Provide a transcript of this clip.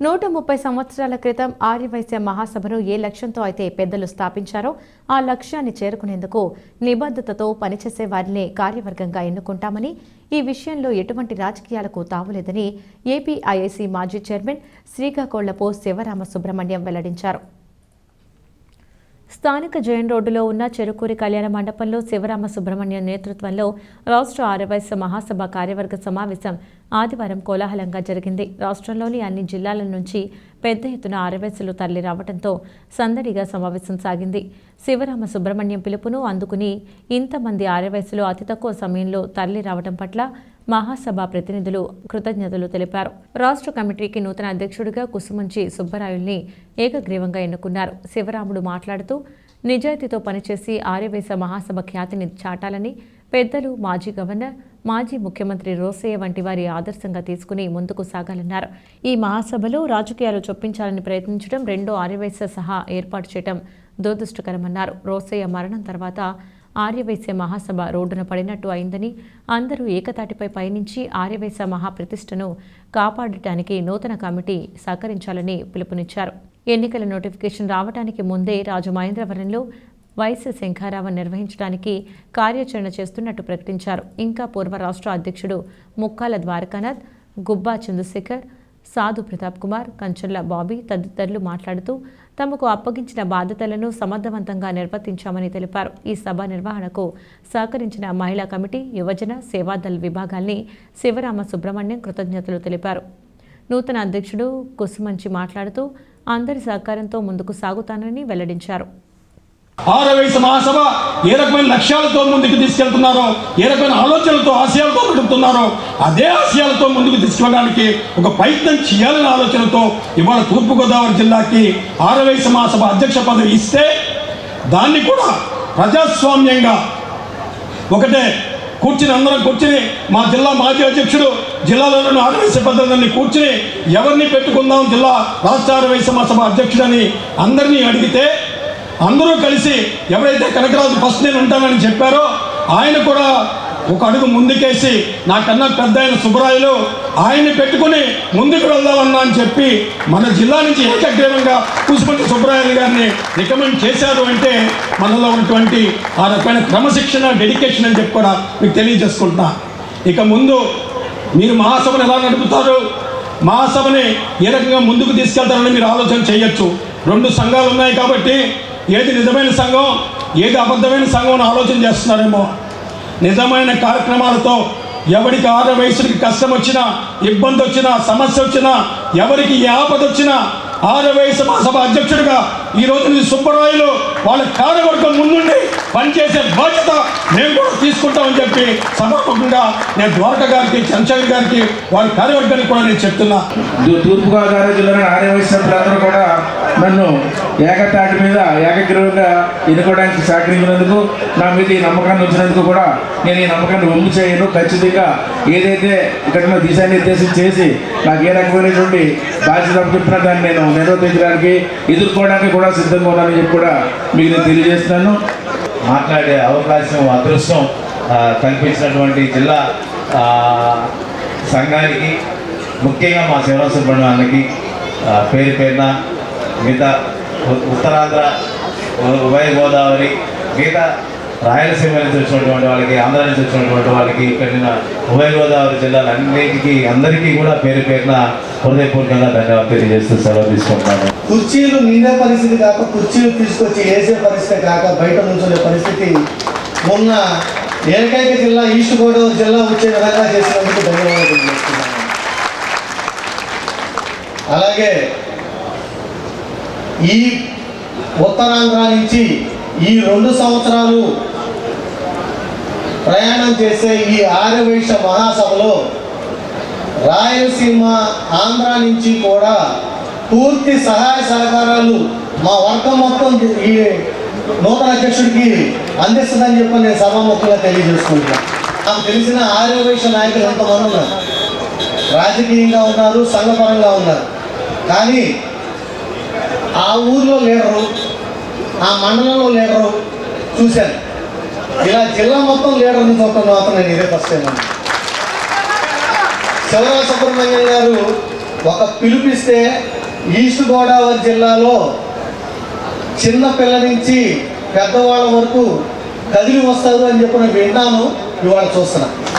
నూట ముప్పై సంవత్సరాల క్రితం ఆర్యవైశ్య మహాసభను ఏ లక్ష్యంతో అయితే పెద్దలు స్థాపించారో ఆ లక్ష్యాన్ని చేరుకునేందుకు నిబద్ధతతో పనిచేసే వారినే కార్యవర్గంగా ఎన్నుకుంటామని ఈ విషయంలో ఎటువంటి రాజకీయాలకు తావులేదని ఏపీఐఐసి మాజీ చైర్మన్ శ్రీకాకుళపు శివరామ సుబ్రహ్మణ్యం వెల్లడించారు. స్థానిక జైన్ రోడ్డులో ఉన్న చెరుకూరి కళ్యాణ మండపంలో శివరామ సుబ్రహ్మణ్యం నేతృత్వంలో రాష్ట్ర ఆర్యవైశ్య మహాసభ కార్యవర్గ సమావేశం ఆదివారం కోలాహలంగా జరిగింది. రాష్ట్రంలోని అన్ని జిల్లాల నుంచి పెద్ద ఎత్తున ఆరవేసులు తరలి రావడంతో సందడిగా సమావేశం సాగింది. శివరామ సుబ్రహ్మణ్యం పిలుపును అందుకుని ఇంతమంది ఆరవేసులు అతి తక్కువ సమయంలో తరలి రావడం పట్ల మహాసభ ప్రతినిధులు కృతజ్ఞతలు తెలిపారు. రాష్ట్ర కమిటీకి నూతన అధ్యక్షుడిగా కుసుమంచి సుబ్బరాయుల్ని ఏకగ్రీవంగా ఎన్నుకున్నారు. శివరాముడు మాట్లాడుతూ నిజాయితీతో పనిచేసి ఆర్యవేశ మహాసభ ఖ్యాతిని చాటాలని పెద్దలు మాజీ గవర్నర్ మాజీ ముఖ్యమంత్రి రోసయ్య వంటి వారి ఆదర్శంగా తీసుకుని ముందుకు సాగాలన్నారు. ఈ మహాసభలో రాజకీయాలు చొప్పించాలని ప్రయత్నించడం రెండో ఆర్యవైశ్య సహా ఏర్పాటు చేయడం దురదృష్టకరమన్నారు. రోసయ్య మరణం తర్వాత ఆర్యవైశ్య మహాసభ రోడ్డున పడినట్టు అయిందని అందరూ ఏకతాటిపై పయనించి ఆర్యవైశ్య మహాప్రతిష్టను కాపాడటానికి నూతన కమిటీ సహకరించాలని పిలుపునిచ్చారు. ఎన్నికల నోటిఫికేషన్ రావడానికి ముందే రాజు మహేంద్రవరంలో వైఎస్ శంఖారావు నిర్వహించడానికి కార్యాచరణ చేస్తున్నట్టు ప్రకటించారు. ఇంకా పూర్వ రాష్ట్ర అధ్యక్షుడు ముక్కాల ద్వారకానాథ్ గుబ్బా చంద్రశేఖర్ సాధు ప్రతాప్ కుమార్ కంచర్ల బాబీ తదితరులు మాట్లాడుతూ తమకు అప్పగించిన బాధ్యతలను సమర్థవంతంగా నిర్వర్తించామని తెలిపారు. ఈ సభ నిర్వహణకు సహకరించిన మహిళా కమిటీ యువజన సేవాదళ విభాగాల్ని శివరామ సుబ్రహ్మణ్యం కృతజ్ఞతలు తెలిపారు. నూతన అధ్యక్షుడు కుసుమంచి మాట్లాడుతూ అందరి సహకారంతో ముందుకు సాగుతానని వెల్లడించారు. ఆరవై మహాసభ ఏ రకమైన లక్ష్యాలతో ముందుకు తీసుకెళ్తున్నారో ఏ రకమైన ఆలోచనలతో ఆశయాలతో నడుపుతున్నారో అదే ఆశయాలతో ముందుకు తీసుకెళ్ళడానికి ఒక ప్రయత్నం చేయాలనే ఆలోచనతో ఇవాళ తూర్పుగోదావరి జిల్లాకి ఆరవై మహాసభ అధ్యక్ష పదవి ఇస్తే దాన్ని కూడా ప్రజాస్వామ్యంగా ఒకటే కూర్చుని అందరం కూర్చుని మా జిల్లా మాజీ అధ్యక్షుడు జిల్లాలోని ఆర్యవైశ్య పద్ధతులని కూర్చుని ఎవరిని పెట్టుకుందాం జిల్లా రాష్ట్ర ఆరవై మహాసభ అధ్యక్షుడని అందరినీ అడిగితే అందరూ కలిసి ఎవరైతే కనకరాజు ఫస్ట్ నేను ఉంటానని చెప్పారో ఆయన కూడా ఒక అడుగు ముందుకేసి నాకన్నా పెద్ద ఆయన సుబ్బరాయలు ఆయన్ని పెట్టుకుని ముందుకు వెళ్దామన్నా అని చెప్పి మన జిల్లా నుంచి ఏకగ్రీవంగా కూసుపల్లి సుబ్బరాయలు గారిని రికమెండ్ చేశారు అంటే మనలో ఉన్నటువంటి ఆ రకమైన క్రమశిక్షణ డెడికేషన్ అని చెప్పి కూడా మీకు తెలియజేసుకుంటున్నా. ఇక ముందు మీరు మహాసభను ఎలా నడుపుతారు? మహాసభని ఏ రకంగా ముందుకు తీసుకెళ్తారని మీరు ఆలోచన చేయొచ్చు. రెండు సంఘాలు ఉన్నాయి కాబట్టి ఏది నిజమైన సంఘం ఏది అబద్ధమైన సంఘం అని ఆలోచన చేస్తున్నారేమో. నిజమైన కార్యక్రమాలతో ఎవరికి ఆరు వయసుడికి కష్టం వచ్చినా ఇబ్బంది వచ్చినా సమస్య వచ్చినా ఎవరికి ఏ ఆపద వచ్చినా ఆరు వయసు మా సభ అధ్యక్షుడిగా ఈ రోజు నుంచి సుబ్బరాయులు వాళ్ళ కార్యవర్గం ముందుండి పనిచేసే బాధ్యత మేము కూడా తీసుకుంటామని చెప్పి సమర్పకంగా నేను ద్వారక గారికి చంద్రశేఖర్ గారికి వాళ్ళ కార్యవర్గానికి కూడా నేను చెప్తున్నా. తూర్పుగోదావరి జిల్లాలో ఆర్యవైశ్యులందరూ కూడా నన్ను ఏకతాటి మీద ఏకగ్రీవంగా ఎన్నుకోవడానికి సహకరించినందుకు నా మీద ఈ నమ్మకాన్ని ఉంచినందుకు కూడా నేను ఈ నమ్మకాన్ని ఒమ్ము చేయను. ఖచ్చితంగా ఏదైతే ఇక్కడ దిశానిర్దేశం చేసి నాకు ఏ రకమైనటువంటి బాధ్యత చెప్పినా దాన్ని నేను నిర్వర్తించడానికి ఎదుర్కోవడానికి కూడా సిద్ధంగా ఉన్నానని చెప్పి కూడా మీకు నేను తెలియజేస్తున్నాను. మాట్లాడే అవకాశం అదృష్టం కల్పించినటువంటి జిల్లా సంఘానికి ముఖ్యంగా మా శివరామ సుబ్రహ్మణ్యానికి పేరు పేరున మిగతా ఉత్తరాంధ్ర ఉభయ గోదావరి మిగతా రాయలసీమ నుంచి వచ్చినటువంటి వాళ్ళకి ఆంధ్ర నుంచి వచ్చినటువంటి వాళ్ళకి ఇక్కడ ఉభయ గోదావరి జిల్లాలన్నిటికీ అందరికీ కూడా పేరు పేరున హృదయపూర్వకంగా ధన్యవాదాలు తెలియజేస్తూ సెలవు తీసుకుంటున్నాను. కుర్చీలు నిండే పరిస్థితి కాక కుర్చీలు తీసుకొచ్చి వేసే పరిస్థితి కాక బయట నుంచునే పరిస్థితి. ఉన్న ఏకైక జిల్లా ఈస్ట్ గోదావరి జిల్లా వచ్చే విధంగా చేసినందుకు ధన్యవాదాలు తెలియజేస్తున్నాను. అలాగే ఈ ఉత్తరాంధ్ర నుంచి ఈ రెండు సంవత్సరాలు ప్రయాణం చేసే ఈ ఆర్యవైశ్య మహాసభలో రాయలసీమ ఆంధ్ర నుంచి కూడా పూర్తి సహాయ సహకారాలు మా వర్గం మొత్తం ఈ నూతన అధ్యక్షుడికి అందిస్తుందని చెప్పి నేను సభాముఖంగా తెలియజేసుకుంటున్నాను నాకు తెలిసిన ఆర్యవైశ్య నాయకులు ఎంతమంది ఉన్నారు? రాజకీయంగా ఉన్నారు సంఘపరంగా ఉన్నారు. కానీ ఆ ఊర్లో లీడరు ఆ మండలంలో లీడరు చూశాను. ఇలా జిల్లా మొత్తం లీడర్ని చూడటం మాత్రం నేను ఇదే ఫస్ట్ టైం అన్నా. సుబ్రహ్మణ్యం గారు ఒక పిలుపిస్తే ఈస్ట్ గోదావరి జిల్లాలో చిన్న పిల్ల నుంచి పెద్దవాళ్ళ వరకు కదిలి వస్తారు అని చెప్పి నేను విన్నాను ఇవాళ చూస్తున్నా